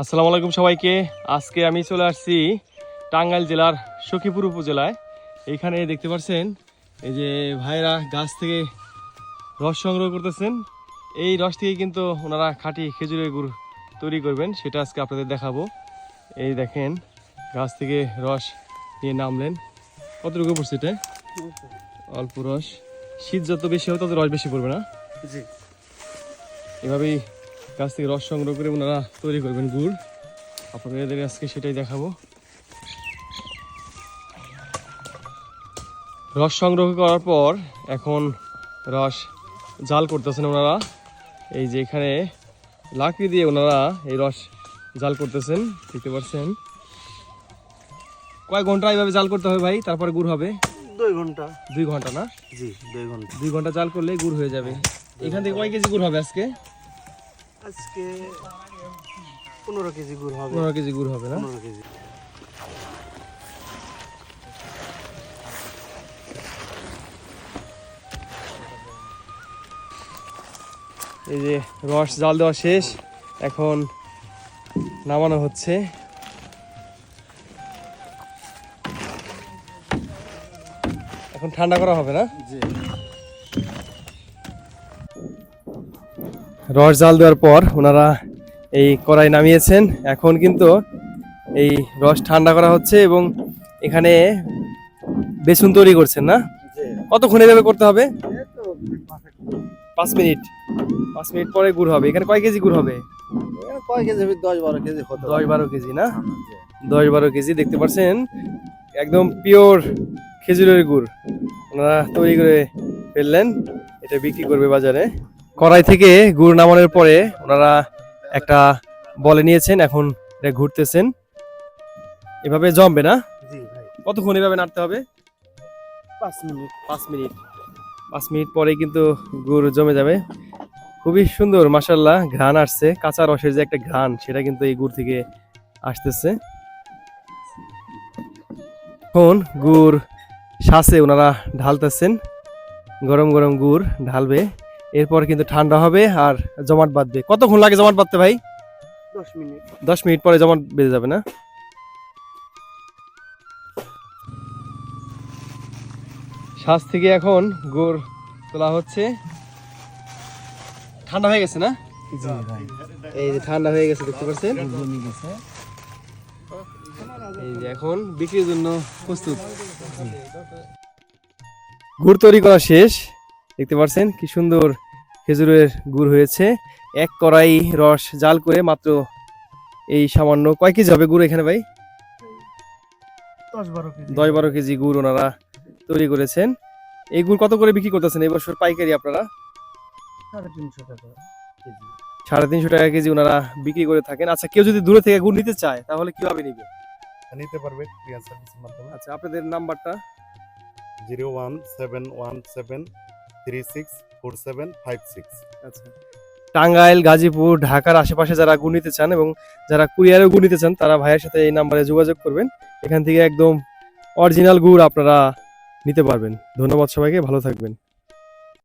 আসসালামু আলাইকুম সবাইকে। আজকে আমি চলে আসছি টাঙ্গাইল জেলার সখীপুর উপজেলায়। এইখানে দেখতে পাচ্ছেন এই যে ভাইরা গাছ থেকে রস সংগ্রহ করতেছেন। এই রস থেকে কিন্তু ওনারা খাঁটি খেজুরের গুড় তৈরি করবেন সেটা আজকে আপনাদের দেখাবো। এই দেখেন গাছ থেকে রস নিয়ে নামলেন। কতটুকু পড়ছে এটা? অল্প রস। শীত যত বেশি হবে তত রস বেশি পড়বে না? জি। এভাবেই গাছ থেকে রস সংগ্রহ করে ওনারা তৈরি করবেন গুড়। আপনাদের আজকে সেটাই দেখাবো। রস সংগ্রহ করার পর এখন রস জাল করতেছেন ওনারা। এই যে এখানে লাকড়ি দিয়ে ওনারা এই রস জাল করতেছেন দেখতে পাচ্ছেন? কয় ঘণ্টা এইভাবে জাল করতে হবে ভাই তারপরে গুড় হবে। দুই ঘণ্টা। দুই ঘণ্টা না? জি দুই ঘণ্টা। দুই ঘণ্টা জাল করলে গুড় হয়ে যাবে। এখান থেকে কয় কেজি গুড় হবে আজকে? আজকে পনেরো কেজি গুড় হবে। পনেরো কেজি গুড় হবে না? পনেরো কেজি। এই যে রস জাল দেওয়া শেষ। এখন নামানো হচ্ছে। এখন ঠান্ডা করা হবে না? জি। রস জাল দেওয়ার পর ওনারা এই কড়াই নামিয়েছেন। এখন কিন্তু এই রস ঠান্ডা করা হচ্ছে এবং এখানে বেসন তৈরি করছেন না? কতক্ষণ এভাবে করতে হবে? পাঁচ মিনিট। পাঁচ মিনিট। পরে গুড় হবে। এখানে কয় কেজি গুড় হবে? কয় কেজি দশ বারো কেজি দশ বারো কেজি না? দশ বারো কেজি দেখতে পাচ্ছেন? একদম পিওর খেজুরের গুড়। ওনারা তৈরি করে ফেললেন। এটা বিক্রি করবে বাজারে। কড়াই থেকে গুড় নামানোর পরে ওনারা একটা বলে নিয়েছেন এখন এটা ঘুরতেছেন। এভাবে জমবে না? কতক্ষণ এভাবে নাড়তে হবে? পাঁচ মিনিট। পাঁচ মিনিট। পাঁচ মিনিট পরে কিন্তু গুড় জমে যাবে। খুবই সুন্দর মাসাল্লাহ ঘ্রাণ আসছে। কাঁচা রসের যে একটা ঘ্রাণ সেটা কিন্তু এই গুড় থেকে আসতেছে। এখন গুড় শ্বাসে ওনারা ঢালতেছেন। গরম গরম গুড় ঢালবে। এরপর কিন্তু ঠান্ডা হবে আর জমাট বাঁধবে। কতক্ষণ লাগে জমাট বাঁধতে ভাই? দশ মিনিট। দশ মিনিট পরে জমাট বেঁধে যাবে না? শ্বাস থেকে এখন গুড় তোলা হচ্ছে। ঠান্ডা হয়ে গেছে না? এই যে ঠান্ডা হয়ে গেছে দেখতে পাচ্ছেন? এই যে এখন বিক্রির জন্য প্রস্তুত। গুড় তৈরি করা শেষ। দেখতে পাচ্ছেন কি সুন্দর খেজুরের গুড় হয়েছে। এক কড়াই রস জাল করে মাত্র এই সামান্য কয় কেজি হবে গুড় এখানে ভাই? দশ বারো কেজি গুড় ওনারা তৈরি করেছেন। এই গুড় কত করে বিক্রি করতেছেন? এই বছর পাইকারি আপনারা? সাড়ে তিনশো টাকা। কেজি সাড়ে তিনশো টাকা কেজি ওনারা বিক্রি করে থাকেন। আচ্ছা কেউ যদি দূরে থেকে গুড় নিতে চায় তাহলে কীভাবে নিবে? নিতে পারবে সার্ভিসের মাধ্যমে। আচ্ছা আপনাদের নাম্বারটা? Zero one seven one seven আচ্ছা। টাঙ্গাইল, গাজীপুর, ঢাকার আশেপাশে যারা গুনিতে চান এবং যারা কুরিয়ারেও গুনিতে চান, তারা ভাইয়ের সাথে এই নাম্বারে যোগাযোগ করবেন। এখান থেকে একদম অরিজিনাল গুড় আপনারা নিতে পারবেন। ধন্যবাদ সবাইকে, ভালো থাকবেন।